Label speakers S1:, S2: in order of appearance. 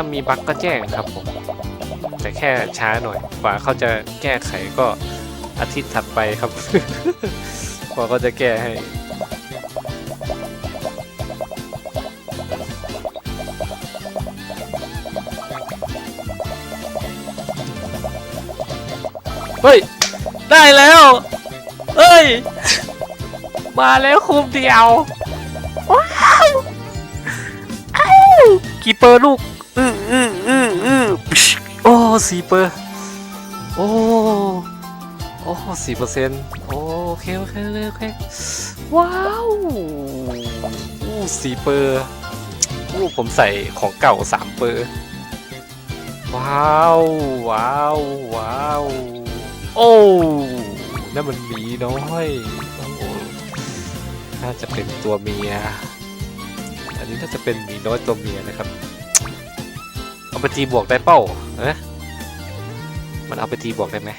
S1: ถ้ามีบั๊กก็แจ้งครับผม แต่แค่ช้าหน่อยกว่าเขาจะแก้ไขก็อาทิตย์ถัดไปครับกว่าเขาจะแก้ให้เฮ้ย ได้แล้วเอ้ย มาแล้วคุมเดียว ว้าวอ้าวกีเปอร์ลูก อืออืออืออือโอ้สี่เปอร์โอ้โอ้สี่เปอร์เซ็นต์โอเคโอเคโอเคโอเคว้าวโอ้สี่เปอร์โอ้ผมใส่ของเก่าสามเปอร์ว้าวว้าวว้าวโอ้นั่นมันหมีน้อยโอ้น่าจะเป็นตัวเมีย อันนี้น่าจะเป็นหมีน้อยตัวเมียนะครับ เอาไปตีบวกได้เป้าเอ๊ะมันเอาไปตีบวกได้ไหม